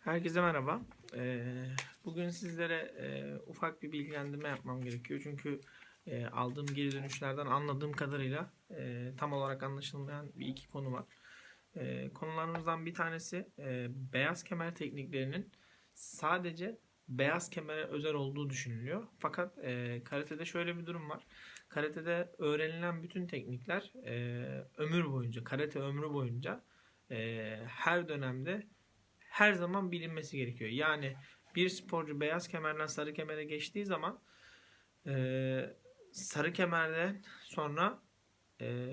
Herkese merhaba. Ee, bugün sizlere e, ufak bir bilgilendirme yapmam gerekiyor. Çünkü e, aldığım geri dönüşlerden anladığım kadarıyla e, tam olarak anlaşılmayan bir iki konu var. Konularımızdan bir tanesi beyaz kemer tekniklerinin sadece beyaz kemere özel olduğu düşünülüyor. Fakat karatede şöyle bir durum var. Karatede öğrenilen bütün teknikler ömür boyunca, karate ömrü boyunca her dönemde her zaman bilinmesi gerekiyor. Yani bir sporcu beyaz kemerden sarı kemere geçtiği zaman e, sarı kemerden sonra e,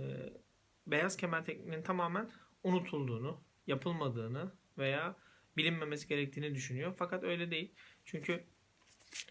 beyaz kemer tekniğinin tamamen unutulduğunu, yapılmadığını veya bilinmemesi gerektiğini düşünüyor. Fakat öyle değil. Çünkü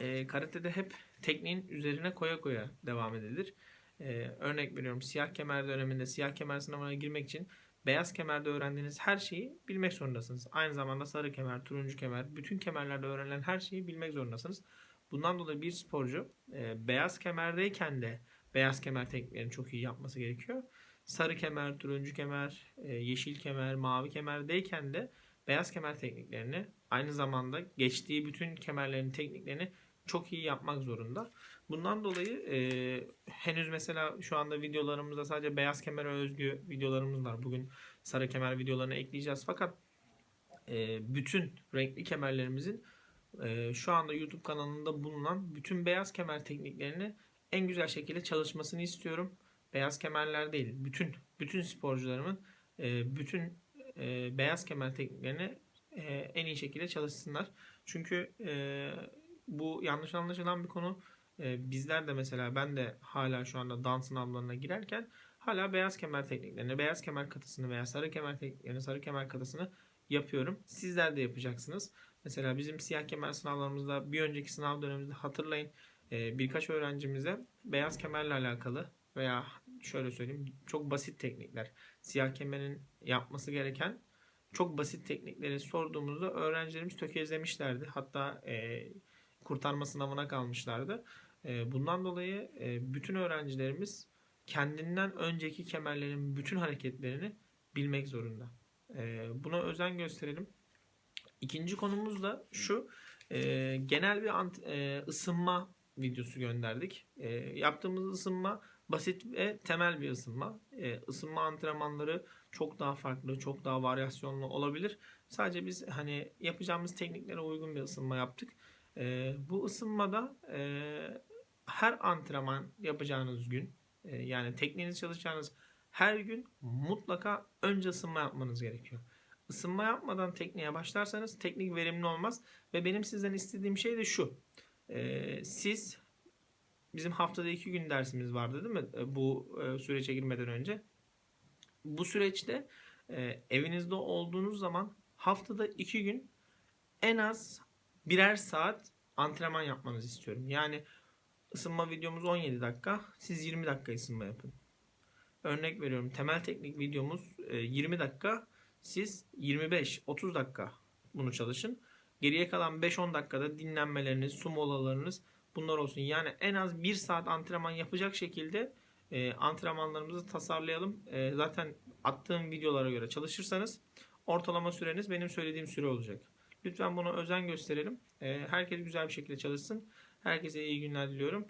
e, karatede hep tekniğin üzerine koya koya devam edilir. E, örnek veriyorum siyah kemer döneminde siyah kemer sınavına girmek için beyaz kemerde öğrendiğiniz her şeyi bilmek zorundasınız. Aynı zamanda sarı kemer, turuncu kemer, bütün kemerlerde öğrenilen her şeyi bilmek zorundasınız. Bundan dolayı bir sporcu e, beyaz kemerdeyken de beyaz kemer tekniklerini çok iyi yapması gerekiyor. Sarı kemer, turuncu kemer, e, yeşil kemer, mavi kemerdeyken de beyaz kemer tekniklerini aynı zamanda geçtiği bütün kemerlerin tekniklerini çok iyi yapmak zorunda. Bundan dolayı e, henüz mesela şu anda videolarımızda sadece beyaz kemere özgü videolarımız var. Bugün sarı kemer videolarını ekleyeceğiz. Fakat e, bütün renkli kemerlerimizin e, şu anda YouTube kanalında bulunan bütün beyaz kemer tekniklerini en güzel şekilde çalışmasını istiyorum. Beyaz kemerler değil, bütün bütün sporcularımın e, bütün e, beyaz kemer tekniklerini e, en iyi şekilde çalışsınlar. Çünkü e, bu yanlış anlaşılan bir konu. E, bizler de mesela ben de hala şu anda dans sınavlarına girerken hala beyaz kemer tekniklerini, beyaz kemer katısını veya sarı kemer tekniklerini, sarı kemer katısını yapıyorum. Sizler de yapacaksınız. Mesela bizim siyah kemer sınavlarımızda bir önceki sınav dönemimizde hatırlayın e, birkaç öğrencimize beyaz kemerle alakalı veya şöyle söyleyeyim çok basit teknikler siyah kemerin yapması gereken çok basit teknikleri sorduğumuzda öğrencilerimiz tökezlemişlerdi. Hatta e, kurtarma sınavına kalmışlardı. E, bundan dolayı e, bütün öğrencilerimiz kendinden önceki kemerlerin bütün hareketlerini bilmek zorunda. E, buna özen gösterelim. İkinci konumuz da şu. E, genel bir e, ısınma videosu gönderdik. Yaptığımız ısınma basit ve temel bir ısınma. Isınma antrenmanları çok daha farklı, çok daha varyasyonlu olabilir. Sadece biz hani yapacağımız tekniklere uygun bir ısınma yaptık. E, bu ısınmada e, her antrenman yapacağınız gün e, yani tekniğinizi çalışacağınız her gün mutlaka önce ısınma yapmanız gerekiyor. Isınma yapmadan tekniğe başlarsanız teknik verimli olmaz ve benim sizden istediğim şey de şu. E, siz bizim haftada iki gün dersimiz vardı değil mi? E, Bu e, sürece girmeden önce. Bu süreçte e, evinizde olduğunuz zaman haftada iki gün en az birer saat antrenman yapmanızı istiyorum. Yani ısınma videomuz 17 dakika. Siz 20 dakika ısınma yapın. Örnek veriyorum. Temel teknik videomuz e, 20 dakika. Siz 25-30 dakika bunu çalışın. Geriye kalan 5-10 dakikada dinlenmeleriniz, su molalarınız bunlar olsun. Yani en az 1 saat antrenman yapacak şekilde e, antrenmanlarımızı tasarlayalım. E, zaten attığım videolara göre çalışırsanız ortalama süreniz benim söylediğim süre olacak. Lütfen buna özen gösterelim. E, herkes güzel bir şekilde çalışsın. Herkese iyi günler diliyorum.